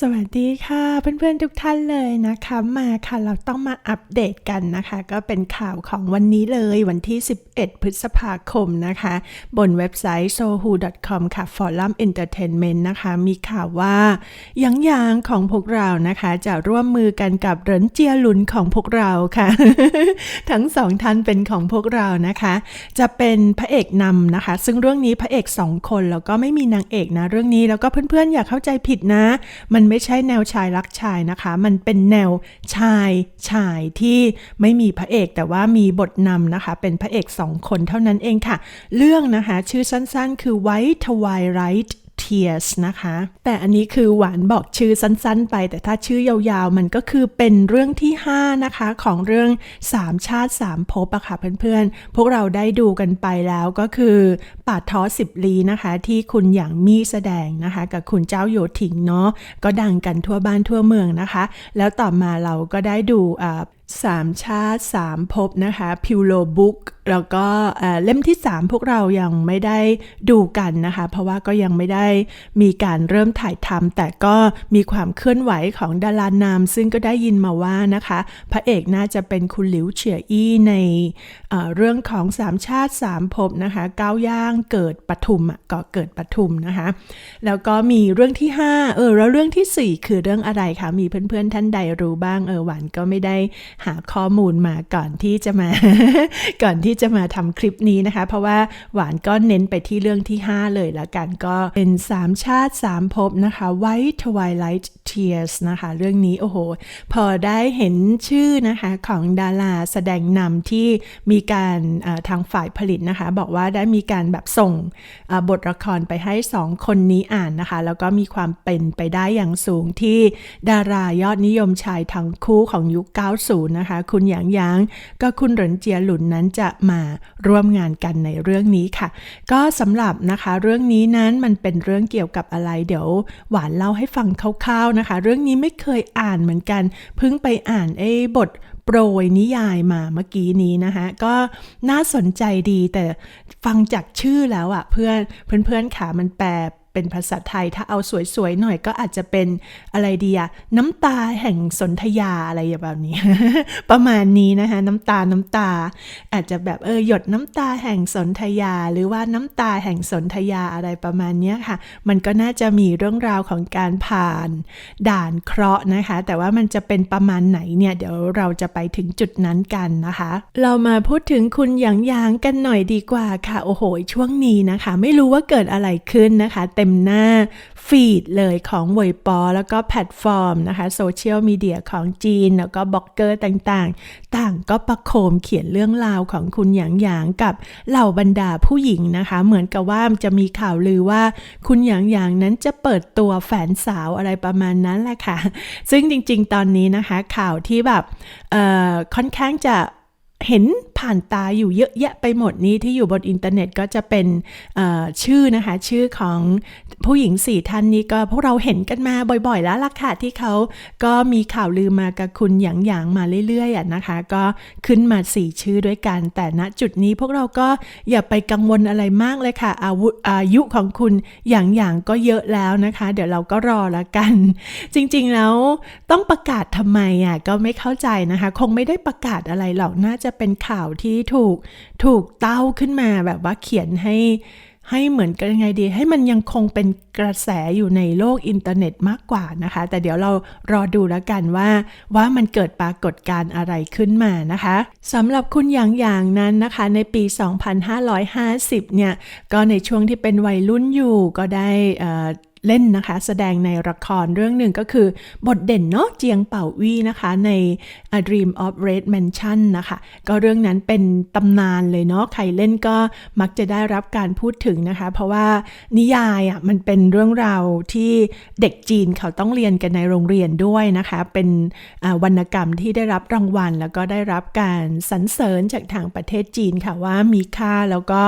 สวัสดีค่ะ เพื่อนๆทุกท่านเลยนะคะมาค่ะเราต้องมาอัปเดตกันนะคะ ก็เป็นข่าวของวันนี้เลยวันที่ 11 พฤษภาคมนะคะ บนเว็บไซต์ sohu.com ค่ะ Forum Entertainment นะคะ มีข่าวว่ายังยางของพวกเรานะคะ จะร่วมมือกันกับเหรินเจียหลุนของพวกเราค่ะ ทั้งสองท่านเป็นของพวกเรานะคะ จะเป็นพระเอกนำนะคะ ซึ่งเรื่องนี้พระเอกสองคนแล้วก็ไม่มีนางเอกนะเรื่องนี้แล้วก็เพื่อนๆอย่าเข้าใจผิดนะมันไม่ใช่แนวชายรักชายนะคะ มันเป็นแนวชายชายที่ไม่มีพระเอกแต่ว่ามีบทนำนะคะ เป็นพระเอกสองคนเท่านั้นเองค่ะ เรื่องนะคะ ชื่อสั้นๆ คือ White Twilight Tears นะคะ แต่อันนี้คือหวานบอกชื่อสั้นๆ ไป แต่ถ้าชื่อยาวๆ มันก็คือเป็นเรื่องที่ 5 นะคะ ของเรื่อง 3 ชาติ 3ภพอะค่ะเพื่อนๆ พวกเราได้ดูกันไปแล้วก็คือป่าท้อสิบลีนะคะ ที่คุณอย่างมีแสดงนะคะ กับคุณเจ้าโยถิงเนาะก็ดังกันทั่วบ้านทั่วเมืองนะคะ แล้วต่อมาเราก็ได้ดูสามชาติสามภพนะคะพิวโลบุ๊กแล้วก็เล่มที่ 3 พวกเรายังไม่ได้ดูกันนะคะ เพราะว่าก็ยังไม่ได้มีการเริ่มถ่ายทำแต่ก็มีความเคลื่อนไหวของดารานามซึ่งก็ได้ยินมาว่านะคะ พระเอกน่าจะเป็นคุณหลิวเฉียอี้ในเรื่องของสามชาติสามภพนะคะก้าวย่างเกิดปทุมอะก็เกิดปทุมนะคะ แล้วก็มีเรื่องที่ 5 เออแล้วเรื่องทีสี่ 4 คือเรื่องอะไรคะมีเพื่อนๆท่านใดรู้บ้างเออหวานก็ไม่ได้หาข้อมูลมาก่อนที่จะมา ก่อนที่จะมาทำคลิปนี้นะคะ เพราะว่าหวานก็เน้นไปที่เรื่องที่ 5 เลยและกันก็เป็น 3 ชาติ 3ภพนะคะ White Twilight Tears นะคะ เรื่องนี้ โอ้โห พอได้เห็นชื่อนะคะของดาราแสดงนำที่มีการทางฝ่ายผลิตนะคะ บอกว่าได้มีการแบบส่งบทละครไปให้สองคนนี้อ่านนะคะ แล้วก็มีความเป็นไปได้อย่างสูงที่ดารายอดนิยมชายทั้งคู่ของยุค 90นะคะ คุณหยางหยางก็คุณหรินเจียหลุนนั้นจะมาร่วมงานกันในเรื่องนี้ค่ะ ก็สำหรับนะคะเรื่องนี้นั้นมันเป็นเรื่องเกี่ยวกับอะไรเดี๋ยว หวานเล่าให้ฟังคร่าวๆนะคะ เรื่องนี้ไม่เคยอ่านเหมือนกัน เพิ่งไปอ่านไอ้บทโปรยนิยายมาเมื่อกี้นี้นะคะก็น่าสนใจดีแต่ฟังจากชื่อแล้วอะเพื่อนเพื่อนๆขามันแปล เป็นภาษาไทยถ้าเอาสวยๆหน่อยก็อาจจะเป็นอะไรดีอะน้ำตาแห่งสนธยาอะไรแบบนี้ ประมาณนี้นะคะ น้ำตาน้ำตา อาจจะแบบเออหยดน้ำตาแห่งสนธยา หรือว่าน้ำตาแห่งสนธยาอะไรประมาณนี้ค่ะ มันก็น่าจะมีเรื่องราวของการผ่านด่านเคราะห์นะคะ แต่ว่ามันจะเป็นประมาณไหนเนี่ยเดี๋ยวเราจะไปถึงจุดนั้นกันนะคะ เรามาพูดถึงคุณหยางหยางกันหน่อยดีกว่าค่ะโอ้โหช่วงนี้นะคะ ไม่รู้ว่าเกิดอะไรขึ้นนะคะเต็มหน้าฟีดเลยของเวยปอ แล้วก็แพลตฟอร์มนะคะโซเชียลมีเดียของจีน แล้วก็บล็อกเกอร์ต่างๆ ต่างก็ประโคมเขียนเรื่องราวของคุณหยางหยางกับเหล่าบรรดาผู้หญิงนะคะ เหมือนกับว่าจะมีข่าวลือว่าคุณหยางหยางนั้นจะเปิดตัวแฟนสาวอะไรประมาณนั้นแหละค่ะ ซึ่งจริงๆ ตอนนี้นะคะข่าวที่แบบค่อนข้างจะเห็น ผ่านตาอยู่เยอะแยะไปหมดนี้ที่อยู่บนอินเทอร์เน็ตก็จะเป็นชื่อนะคะ ชื่อของผู้หญิงสี่ท่านนี้ก็พวกเราเห็นกันมาบ่อยๆ แล้วล่ะค่ะที่เขาก็มีข่าวลือมากับคุณหยางหยางมาเรื่อยๆอะนะคะ ก็ขึ้นมาสี่ชื่อด้วยกัน แต่ณจุดนี้พวกเราก็อย่าไปกังวลอะไรมากเลยค่ะ อาวุธอายุของคุณหยางหยางก็เยอะแล้วนะคะ เดี๋ยวเราก็รอละกัน จริงๆแล้วต้องประกาศทำไมอะก็ไม่เข้าใจนะคะ คงไม่ได้ประกาศอะไรหรอกน่าจะเป็นข่าวที่ถูกถูกเต้าขึ้นมาแบบว่าเขียนให้ให้เหมือนกันยังไงดี ให้มันยังคงเป็นกระแสอยู่ในโลกอินเทอร์เน็ตมากกว่านะคะ แต่เดี๋ยวเรารอดูแล้วกันว่า ว่ามันเกิดปรากฏการณ์อะไรขึ้นมานะคะสำหรับคุณหยางหยางนั้นนะคะ ในปี 2550 เนี่ย ก็ในช่วงที่เป็นวัยรุ่นอยู่ก็ได้ เล่นนะคะ แสดงในละครเรื่องหนึ่งก็คือ บทเด่นเนาะเจียงเป่าวี่นะคะใน A Dream of Red Mansion นะคะ ก็เรื่องนั้นเป็นตำนานเลยเนาะใครเล่นก็มักจะได้รับการพูดถึงนะคะ เพราะว่านิยายอะมันเป็นเรื่องราวที่เด็กจีนเขาต้องเรียนกันในโรงเรียนด้วยนะคะ เป็นวรรณกรรมที่ได้รับรางวัล แล้วก็ได้รับการสรรเสริญจากทางประเทศจีนค่ะว่ามีค่าแล้วก็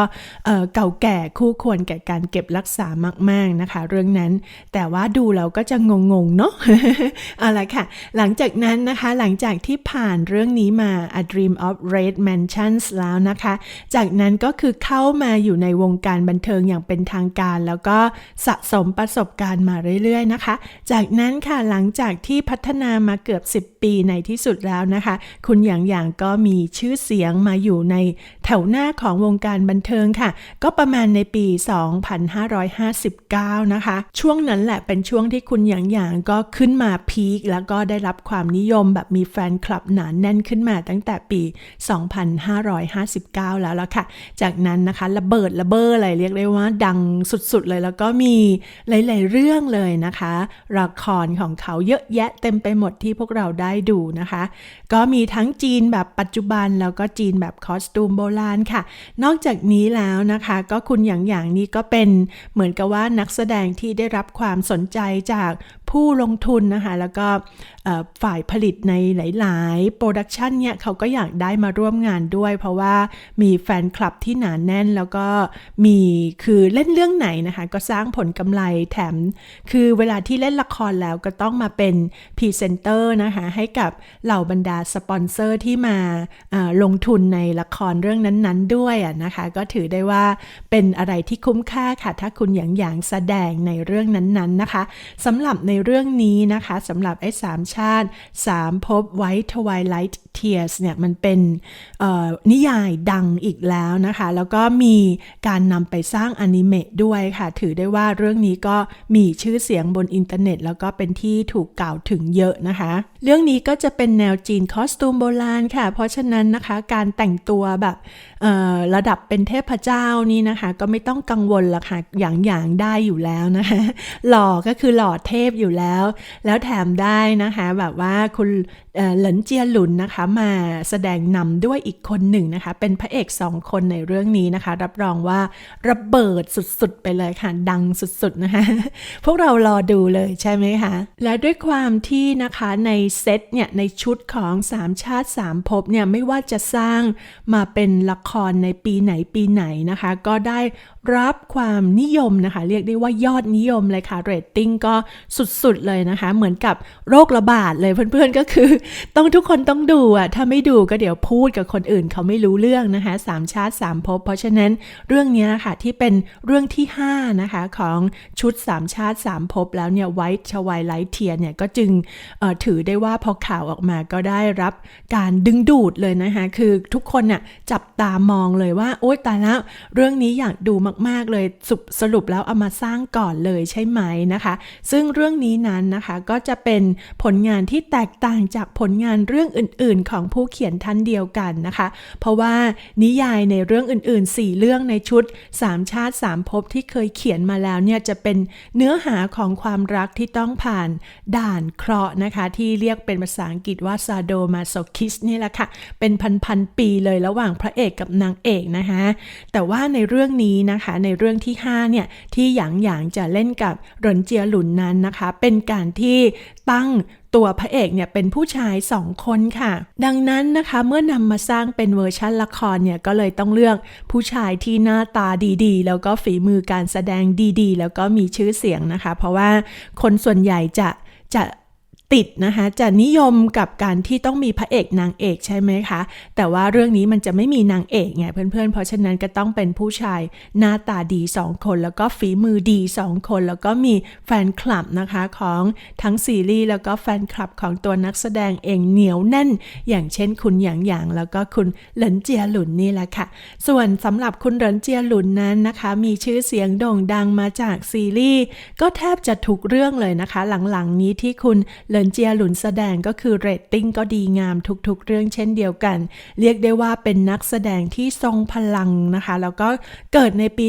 เก่าแก่คู่ควรแก่การเก็บรักษามาก ๆนะคะ เรื่องนั้นนั้น แต่ว่าดูเราก็จะงงๆเนาะเอาละค่ะ หลังจากนั้นนะคะ หลังจากที่ผ่านเรื่องนี้มา A Dream of Red Mansions แล้วนะคะ จากนั้นก็คือเข้ามาอยู่ในวงการบันเทิงอย่างเป็นทางการ แล้วก็สะสมประสบการณ์มาเรื่อยๆนะคะ จากนั้นค่ะหลังจากที่พัฒนามาเกือบ 10 ปีในที่สุดแล้วนะคะ คุณหยางหยางก็มีชื่อเสียงมาอยู่ในแถวหน้าของวงการบันเทิงค่ะ ก็ประมาณในปี 2559 นะคะช่วงนั้นแหละเป็นช่วงที่คุณหยางหยางก็ขึ้นมาพีคแล้วก็ได้รับความนิยมแบบมีแฟนคลับหนานแน่นขึ้นมาตั้งแต่ปี 2559 แล้วละค่ะ จากนั้นนะคะระเบิดระเบ้ออะไรเรียกได้ว่าดังสุดๆเลยแล้วก็มีหลายๆเรื่องเลยนะคะละครของเขาเยอะแยะเต็มไปหมดที่พวกเราได้ดูนะคะ ก็มีทั้งจีนแบบปัจจุบันแล้วก็จีนแบบคอสตูมโบราณค่ะ นอกจากนี้แล้วนะคะ ก็คุณหยางหยางนี่ก็เป็นเหมือนกับว่านักแสดงที่ได้รับความสนใจจากผู้ลงทุนนะคะ แล้วก็ฝ่ายผลิตในหลาย ๆ โปรดักชันเนี่ยเขาก็อยากได้มาร่วมงานด้วย เพราะว่ามีแฟนคลับที่หนานแน่น แล้วก็มีคือเล่นเรื่องไหนนะคะ ก็สร้างผลกำไรแถม คือเวลาที่เล่นละครแล้วก็ต้องมาเป็นพรีเซนเตอร์นะคะ ให้กับเหล่าบรรดาสปอนเซอร์ที่มาลงทุนในละครเรื่องนั้น ๆ ด้วยอะนะคะ ก็ถือได้ว่าเป็นอะไรที่คุ้มค่าค่ะ ถ้าคุณหยางหยางแสดงในเรื่องนั้นๆนะคะสำหรับในเรื่องนี้นะคะสำหรับไอ้สามชาติสามภพไว้ Twilight Tears เนี่ยมันเป็นนิยายดังอีกแล้วนะคะ แล้วก็มีการนำไปสร้างอนิเมะด้วยค่ะ ถือได้ว่าเรื่องนี้ก็มีชื่อเสียงบนอินเทอร์เน็ต แล้วก็เป็นที่ถูกกล่าวถึงเยอะนะคะ เรื่องนี้ก็จะเป็นแนวจีนคอสตูมโบราณค่ะ เพราะฉะนั้นนะคะการแต่งตัวแบบระดับเป็นเทพเจ้านี่นะคะ ก็ไม่ต้องกังวลละค่ะอย่างอย่างได้อยู่แล้วนะคะหล่อก็คือหล่อเทพอยู่แล้ว แล้วแถมได้นะคะแบบว่าคุณเหลินเจียหลุนนะคะ มาแสดงนำด้วยอีกคนหนึ่งนะคะ เป็นพระเอกสองคนในเรื่องนี้นะคะ รับรองว่าระเบิดสุดๆ ไปเลยค่ะ ดังสุดๆนะคะ พวกเรารอดูเลยใช่ไหมคะ และด้วยความที่นะคะในเซตเนี่ยในชุดของสามชาติสามภพเนี่ยไม่ว่าจะสร้างมาเป็นละครในปีไหนปีไหนนะคะ ก็ได้ รับความนิยมนะคะ เรียกได้ว่ายอดนิยมเลยค่ะเรตติ้งก็สุดๆเลยนะคะ เหมือนกับโรคระบาดเลยเพื่อนๆก็คือ ต้องทุกคนต้องดูอะถ้าไม่ดูก็เดี๋ยวพูดกับคนอื่นเขาไม่รู้เรื่องนะคะสามชาติสามภพเพราะฉะนั้นเรื่องนี้ค่ะที่เป็นเรื่องที่ 5 นะคะ ของชุดสามชาติสามภพแล้วเนี่ยไวท์ชวายไลท์เทียเนี่ยก็จึงถือได้ว่าพอข่าวออกมาก็ได้รับการดึงดูดเลยนะคะ คือทุกคนน่ะจับตามองเลยว่า โอ๊ยตายแล้วเรื่องนี้อยากดูมากๆเลยสรุปสรุปแล้วเอามาสร้างก่อนเลยใช่ไหมนะคะ ซึ่งเรื่องนี้นั้นนะคะก็จะเป็นผลงานที่แตกต่างจากผลงานเรื่องอื่นๆ ของผู้เขียนท่านเดียวกันนะคะ เพราะว่านิยายในเรื่องอื่นๆ 4 เรื่องในชุด 3 ชาติ 3ภพที่เคยเขียนมาแล้วเนี่ยจะเป็นเนื้อหาของความรักที่ต้องผ่านด่านเคราะห์นะคะ ที่เรียกเป็นภาษาอังกฤษว่าซาโดมาโซคิสนี่แหละค่ะ เป็นพันๆปีเลยระหว่างพระเอกกับนางเอกนะคะ แต่ว่าในเรื่องนี้นะคะในเรื่องที่5เนี่ยที่หยางหยางจะเล่นกับหรินเจียหลุนนั้นนะคะ เป็นการที่ตั้งตัวพระเอกเนี่ยเป็นผู้ชายสองคนค่ะ ดังนั้นนะคะเมื่อนำมาสร้างเป็นเวอร์ชันละครเนี่ยก็เลยต้องเลือกผู้ชายที่หน้าตาดีๆ แล้วก็ฝีมือการแสดงดีๆ แล้วก็มีชื่อเสียงนะคะ เพราะว่าคนส่วนใหญ่จะจะ ติดนะคะจะนิยมกับการที่ต้องมีพระเอกนางเอกใช่ไหมคะ แต่ว่าเรื่องนี้มันจะไม่มีนางเอกไงเพื่อนๆ เพราะฉะนั้นก็ต้องเป็นผู้ชายหน้าตาดีสองคน แล้วก็ฝีมือดีสองคน แล้วก็มีแฟนคลับนะคะของทั้งซีรีส์แล้วก็แฟนคลับของตัวนักแสดงเองเหนียวแน่น อย่างเช่นคุณหยางหยางแล้วก็คุณเหลินเจียหลุนนี่แหละค่ะ ส่วนสำหรับคุณเหรินเจียหลุนนั้นนะคะ มีชื่อเสียงโด่งดังมาจากซีรีส์ก็แทบจะทุกเรื่องเลยนะคะ หลังๆนี้ที่คุณเหลินเจียหลุนแสดงก็คือเรตติ้งก็ดีงามทุกๆ เรื่องเช่นเดียวกัน เรียกได้ว่าเป็นนักแสดงที่ทรงพลังนะคะ แล้วก็เกิดในปี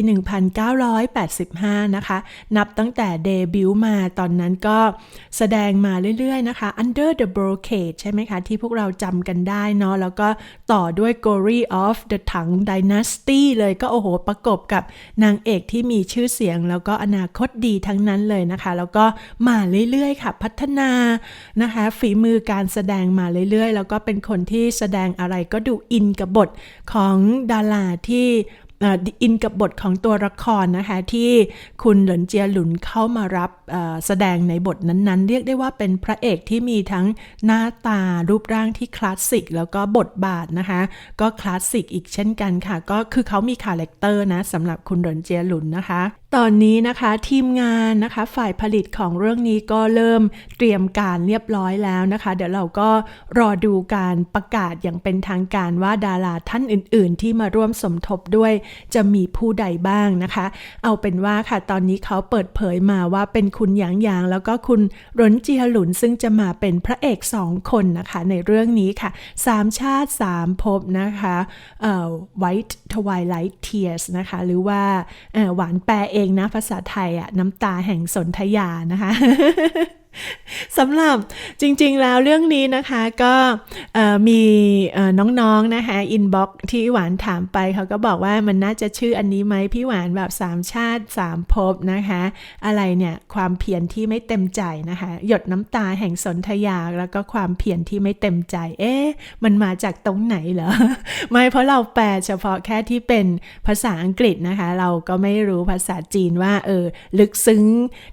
1985 นะคะ นับตั้งแต่เดบิวต์มาตอนนั้นก็แสดงมาเรื่อยๆนะคะ Under the Brocade ใช่ไหมคะ ที่พวกเราจำกันได้เนาะแล้วก็ต่อด้วย Glory of the Tang Dynasty เลยก็โอ้โหประกบกับนางเอกที่มีชื่อเสียง แล้วก็อนาคตดีทั้งนั้นเลยนะคะ แล้วก็มาเรื่อยๆค่ะ พัฒนานะคะฝีมือการแสดงมาเรื่อยๆ แล้วก็เป็นคนที่แสดงอะไรก็ดูอินกับบทของดาราที่อินกับบทของตัวละครนะคะ ที่คุณเหลินเจียหลุนเข้ามารับแสดงในบทนั้นๆ เรียกได้ว่าเป็นพระเอกที่มีทั้งหน้าตารูปร่างที่คลาสสิก แล้วก็บทบาทนะคะ ก็คลาสสิกอีกเช่นกันค่ะ ก็คือเขามีคาแรคเตอร์นะสำหรับคุณเหลินเจียหลุนนะคะตอนนี้นะคะทีมงานนะคะฝ่ายผลิตของเรื่องนี้ก็เริ่มเตรียมการเรียบร้อยแล้วนะคะ เดี๋ยวเราก็รอดูการประกาศอย่างเป็นทางการว่าดาราท่านอื่น ๆ ที่มาร่วมสมทบด้วยจะมีผู้ใดบ้างนะคะ เอาเป็นว่าค่ะตอนนี้เขาเปิดเผยมาว่าเป็นคุณหยางหยาง แล้วก็คุณหลนเจียหลุนซึ่งจะมาเป็นพระเอกสองคนนะคะ ในเรื่องนี้ค่ะสามชาติสามภพนะคะเอ่อ White Twilight Tears นะคะหรือว่าหวานแปลเเองนะภาษาไทยอะน้ำตาแห่งสนธยานะคะ สำหรับจริงๆแล้วเรื่องนี้นะคะก็มีน้องๆนะคะอินบ็อกที่หวานถามไปเขาก็บอกว่ามันน่าจะชื่ออันนี้ไหมพี่หวานแบบสามชาติสามภพนะคะ อะไรเนี่ยความเพียรที่ไม่เต็มใจนะคะ หยดน้ำตาแห่งสนธยาแล้วก็ความเพียรที่ไม่เต็มใจ เอ๊ะมันมาจากตรงไหนเหรอไม่เพราะเราแปลเฉพาะแค่ที่เป็นภาษาอังกฤษนะคะ เราก็ไม่รู้ภาษาจีนว่าเออลึกซึ้ง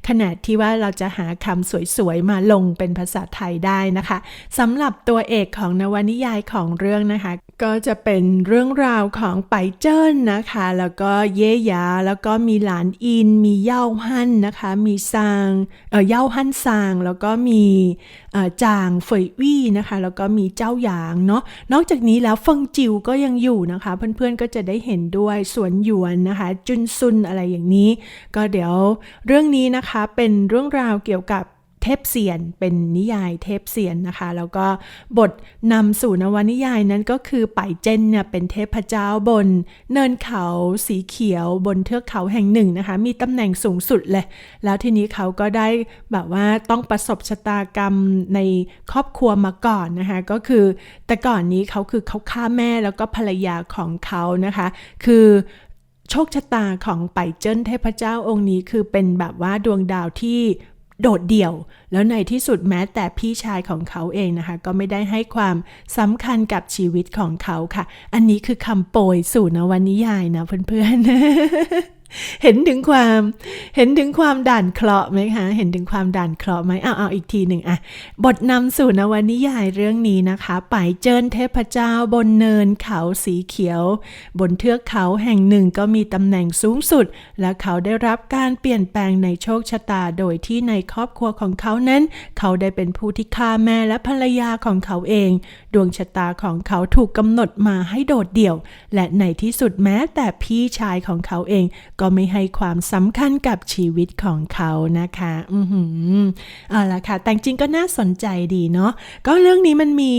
ขนาดที่ว่าเราจะหาคำสวยๆ มาลงเป็นภาษาไทยได้นะคะสำหรับตัวเอกของนวนิยายของเรื่องนะคะ ก็จะเป็นเรื่องราวของไปเจิ้นนะคะ แล้วก็เย่ยา แล้วก็มีหลานอิน มีเย่าฮั่นนะคะ มีซางเออเย่าฮั่นซาง แล้วก็มีจางเฟยวี่นะคะ แล้วก็มีเจ้าหยางเนาะนอกจากนี้แล้วเฟิงจิวก็ยังอยู่นะคะ เพื่อนๆก็จะได้เห็นด้วยสวนหยวนนะคะ จุนซุนอะไรอย่างนี้ ก็เดี๋ยวเรื่องนี้นะคะเป็นเรื่องราวเกี่ยวกับ เทพเสียนเป็นนิยายเทพเสียนนะคะ แล้วก็บทนำสู่นวนิยายนั้นก็คือไปเจนเนี่ยเป็นเทพเจ้าบน เนินเขาสีเขียวบนเทือกเขาแห่งหนึ่งนะคะ มีตำแหน่งสูงสุดเลย แล้วทีนี้เขาก็ได้แบบว่าต้องประสบชะตากรรมในครอบครัวมาก่อนนะคะ ก็คือแต่ก่อนนี้เขาคือเขาฆ่าแม่แล้วก็ภรรยาของเขานะคะ คือโชคชะตาของไปเจิ้นเทพเจ้าองค์นี้คือเป็นแบบว่าดวงดาวที่ โดดเดี่ยว แล้วในที่สุดแม้แต่พี่ชายของเขาเองนะคะ ก็ไม่ได้ให้ความสำคัญกับชีวิตของเขาค่ะ อันนี้คือคำโปรยสู่นวนิยายนะเพื่อนๆ เห็นถึงความเห็นถึงความด่านเคราะห์ไหมคะ เห็นถึงความด่านเคราะห์ไหมเอาเอาอีกทีหนึ่งอะบทนำสู่นวนิยายเรื่องนี้นะคะไปเจินเทพเจ้าบนเนินเขาสีเขียว บนเทือกเขาแห่งหนึ่งก็มีตำแหน่งสูงสุด และเขาได้รับการเปลี่ยนแปลงในโชคชะตาโดยที่ในครอบครัวของเขานั้น เขาได้เป็นผู้ที่ฆ่าแม่และภรรยาของเขาเอง ดวงชะตาของเขาถูกกำหนดมาให้โดดเดี่ยว และในที่สุดแม้แต่พี่ชายของเขาเองก็็ไม่ให้ความสำคัญกับชีวิตของเขานะคะ อือหือเอาละค่ะ แต่จริงก็น่าสนใจดีเนาะ ก็เรื่องนี้มันมี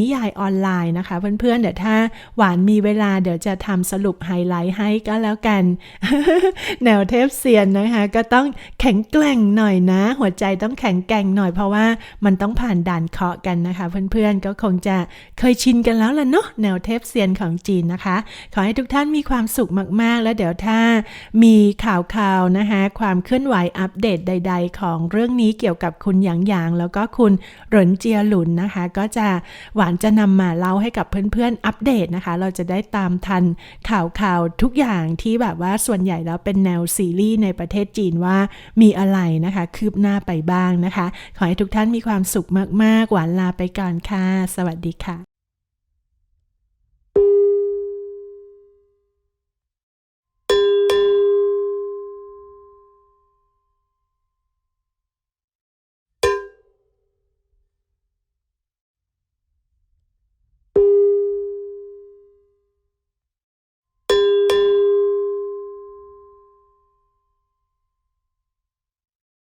นิยายออนไลน์นะคะ เพื่อนๆ เดี๋ยวถ้าหวานมีเวลาเดี๋ยวจะทำสรุปไฮไลท์ให้ก็แล้วกัน แนวเทพเซียนนะคะ ก็ต้องแข็งแกร่งหน่อยนะ หัวใจต้องแข็งแกร่งหน่อยเพราะว่ามันต้องผ่านด่านเคาะกันนะคะ เพื่อนๆ ก็คงจะเคยชินกันแล้วล่ะเนาะแนวเทพเซียนของจีนนะคะ ขอให้ทุกท่านมีความสุขมากๆ แล้วเดี๋ยวถ้ามีข่าวๆนะคะความเคลื่อนไหวอัปเดตใด ๆ ของเรื่องนี้เกี่ยวกับคุณหยางหยางแล้วก็คุณหรินเจียหลุนนะคะ ก็จะหวานจะนำมาเล่าให้กับเพื่อนๆอัปเดตนะคะ เราจะได้ตามทันข่าวข่าวๆทุกอย่างที่แบบว่าส่วนใหญ่แล้วเป็นแนวซีรีส์ในประเทศจีนว่ามีอะไรนะคะ คืบหน้าไปบ้างนะคะ ขอให้ทุกท่านมีความสุขมากๆ หวานลาไปก่อนค่ะ สวัสดีค่ะ